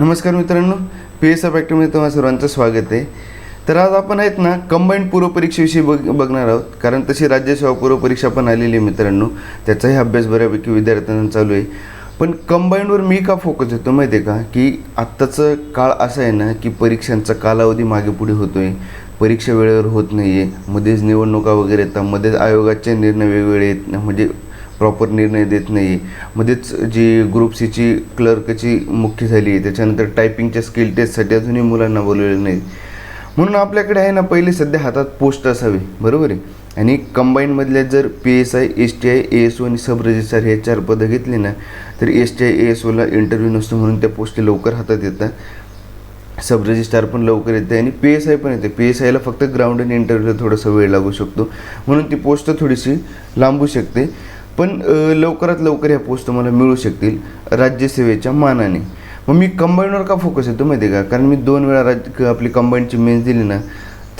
नमस्कार मित्रांनो P S F ॲक्टमध्ये तुम्हाला सर्वांचं स्वागत आहे. तर आज आपण आहेत ना कंबाईंड पूर्वपरीक्षेविषयी बघ बघणार आहोत. कारण तशी राज्यसेवा पूर्वपरीक्षा पण आलेली आहे मित्रांनो. त्याचाही अभ्यास बऱ्यापैकी विद्यार्थ्यांना चालू आहे. पण कंबाईंडवर मी का फोकस येतो माहिती आहे का? की आत्ताचं काळ असं आहे ना की परीक्षांचा कालावधी मागे पुढे होतो आहे परीक्षा वेळेवर होत नाही आहे मध्येच निवडणुका वगैरे येतात. मध्येच आयोगाचे निर्णय वेगवेगळे येत म्हणजे प्रॉपर निर्णय देत नाही. मध्येच जी ग्रुप सीची क्लर्कची मुख्य झाली आहे त्याच्यानंतर टायपिंगच्या स्किल टेस्टसाठी अजूनही मुलांना बोलवलेलं नाही. म्हणून आपल्याकडे आहे ना पहिले सध्या हातात पोस्ट असावी बरोबर आहे? आणि कंबाईनमधल्या जर P S I S T I A S O आणि सब रजिस्ट्रार हे चार पदं घेतली ना तर S T I A S Ola interview नसतो म्हणून त्या पोस्टी लवकर हातात येतात सब रजिस्ट्रार पण लवकर येते आणि पी एस आय पण येते. पी एस आयला फक्त ग्राउंड आणि इंटरव्ह्यूला थोडासा वेळ लागू शकतो. म्हणून ती पोस्ट थोडीशी लांबू शकते. पण लवकरात लवकर ह्या पोस्ट तुम्हाला मिळू शकतील राज्यसेवेच्या मानाने. मग मी कंबाईनवर का फोकस येतो माहिती आहे का? कारण मी दोन वेळा राज्य आपली कंबाईनची मेन्स दिली ना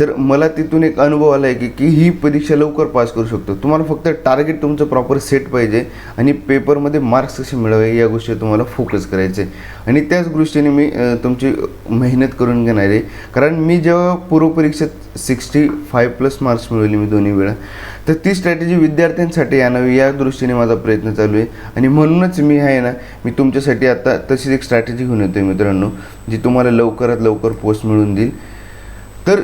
तर मला तिथून एक अनुभव आला आहे की की ही परीक्षा लवकर पास करू शकतो. तुम्हाला फक्त टार्गेट तुमचं प्रॉपर सेट पाहिजे आणि पेपरमध्ये मार्क्स कसे मिळावे या गोष्टी तुम्हाला फोकस करायचे आणि त्याच दृष्टीने मी तुमची मेहनत करून घेणार आहे. कारण मी जेव्हा पूर्वपरीक्षेत सिक्स्टी फाय प्लस मार्क्स मिळवले मी दोन्ही वेळा तर ती स्ट्रॅटेजी विद्यार्थ्यांसाठी आणावी या दृष्टीने माझा प्रयत्न चालू आहे. आणि म्हणूनच मी आहे ना मी तुमच्यासाठी आता तशीच एक स्ट्रॅटेजी घेऊन येतो आहे मित्रांनो जी तुम्हाला लवकरात लवकर पोस्ट मिळून देईल. तर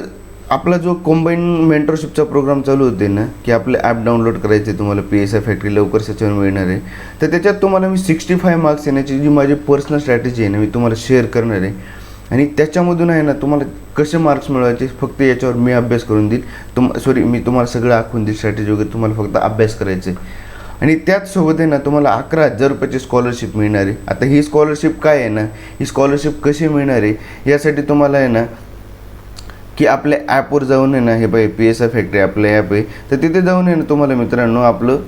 आपला जो कॉम्बाईन मेंटरशिपचा प्रोग्राम चालू होते ना की आपले ॲप डाउनलोड करायचे तुम्हाला पी एस आय फॅक्टरी लवकर त्याच्यावर मिळणार आहे. तर त्याच्यात तुम्हाला मी सिक्स्टी फाय मार्क्स येण्याची जी माझी पर्सनल स्ट्रॅटेजी आहे ना मी तुम्हाला शेअर करणार आहे. आणि त्याच्यामधून आहे ना तुम्हाला कसे मार्क्स मिळवायचे फक्त याच्यावर मी अभ्यास करून देईल. तुम सॉरी मी तुम्हाला सगळं आखून देईल स्ट्रॅटेजी वगैरे तुम्हाला फक्त अभ्यास करायचे आणि त्याचसोबत आहे ना तुम्हाला अकरा हजार रुपयाची स्कॉलरशिप मिळणार आहे. आता ही स्कॉलरशिप काय आहे ना ही स्कॉलरशिप कशी मिळणार आहे यासाठी तुम्हाला आहे ना की आपल्या ॲपवर जाऊन आहे ना हे बाई पी एस एफ फॅक्टरी आपलं ॲप आहे. तर तिथे जाऊन आहे ना तुम्हाला मित्रांनो आपलं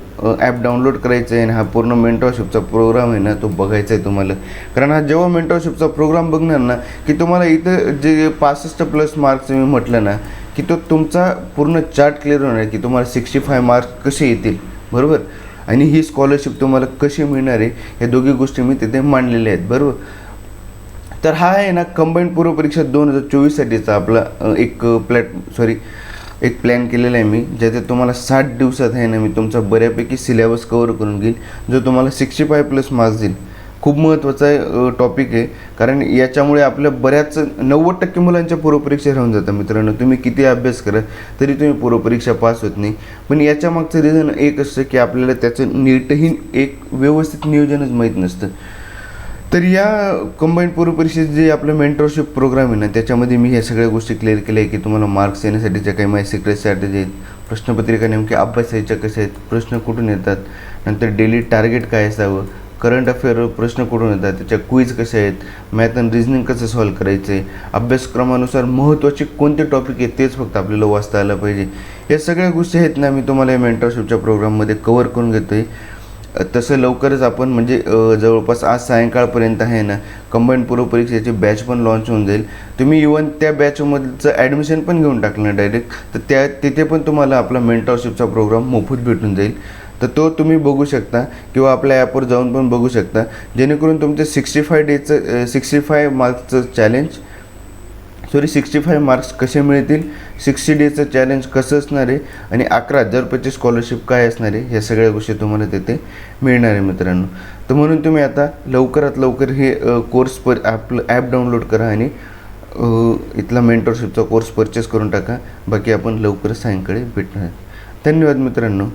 ॲप डाउनलोड करायचं आहे आणि हा पूर्ण मेंटॉरशिपचा प्रोग्राम आहे ना तो बघायचा आहे तुम्हाला. कारण हा जेव्हा मेंटॉरशिपचा प्रोग्राम बघणार ना की तुम्हाला इथं जे पासष्ट प्लस मार्क्स मी म्हटलं ना की तो तुमचा पूर्ण चार्ट क्लिअर होणार आहे की तुम्हाला सिक्स्टी फाय मार्क्स कसे येतील. बरोबर? आणि ही स्कॉलरशिप तुम्हाला कशी मिळणार आहे या दोघी गोष्टी मी तिथे मांडलेल्या आहेत. बरोबर? तर हा आहे ना कंबाईंड पूर्वपरीक्षा दोन हजार चोवीससाठीचा आपला एक प्लॅट सॉरी एक प्लॅन केलेला आहे मी ज्याच्यात तुम्हाला साठ दिवसात आहे ना मी तुमचा बऱ्यापैकी सिलेबस कवर करून घेईल जो तुम्हाला सिक्स्टी फाय प्लस मार्क्स देईल. खूप महत्त्वाचा टॉपिक आहे कारण याच्यामुळे आपल्या बऱ्याच नव्वद टक्के मुलांच्या पूर्वपरीक्षा राहून जातात मित्रांनो. तुम्ही किती अभ्यास करा तरी तुम्ही पूर्वपरीक्षा पास होत नाही. पण याच्या मागचं रिझन एक असतं की आपल्याला त्याचं नीटही एक व्यवस्थित नियोजनच माहीत नसतं. तर या कंबाईंड पूर्व परीक्षेत जे आपलं मेंटरशिप प्रोग्राम आहे ना त्याच्यामध्ये मी ह्या सगळ्या गोष्टी क्लिअर केल्या आहे की तुम्हाला मार्क्स येण्यासाठीच्या काही माहिती सिक्रेट स्ट्रॅटेजी आहेत प्रश्नपत्रिका नेमक्या अभ्यासाच्या कशा आहेत प्रश्न कुठून येतात नंतर डेली टार्गेट काय असावं करंट अफेअर प्रश्न कुठून येतात त्याच्या क्विज कशा आहेत मॅथ अँड रिझनिंग कसं सॉल्व करायचं आहे अभ्यासक्रमानुसार महत्त्वाचे कोणते टॉपिक आहेत तेच फक्त आपल्याला वाचता आलं पाहिजे. या सगळ्या गोष्टी आहेत ना मी तुम्हाला या मेंटरशिपच्या प्रोग्राममध्ये कवर करून घेतो आहे तसं लवकरच आपण म्हणजे जवळपास आज सायंकाळपर्यंत आहे ना कंबाईंड पूर्व परीक्षेची बॅच पण लॉन्च होऊन जाईल. तुम्ही इवन त्या बॅचमधचं ॲडमिशन पण घेऊन टाकलं ना डायरेक्ट तर त्या तिथे पण तुम्हाला आपला मेंटरशिपचा प्रोग्राम मोफत भेटून जाईल. तर तो तुम्ही बघू शकता किंवा आपल्या ॲपवर जाऊन पण बघू शकता. जेणेकरून तुमचं सिक्स्टी फाय डेचं sixty five मार्क्सचं challenge sorry sixty five marks कसे मिळतील? सिक्स्टी डेचं चॅलेंज कसं असणार आहे? आणि अकरा हजार रुपयाची स्कॉलरशिप काय असणार आहे? ह्या सगळ्या गोष्टी तुम्हाला तिथे मिळणार आहे मित्रांनो. तर म्हणून तुम्ही आता लवकरात लवकर हे कोर्स पर आपलं ॲप डाउनलोड करा आणि इथला मेंटरशिपचा कोर्स परचेस करून टाका. बाकी आपण लवकरच सायंकाळी भेटणार धन्यवाद मित्रांनो.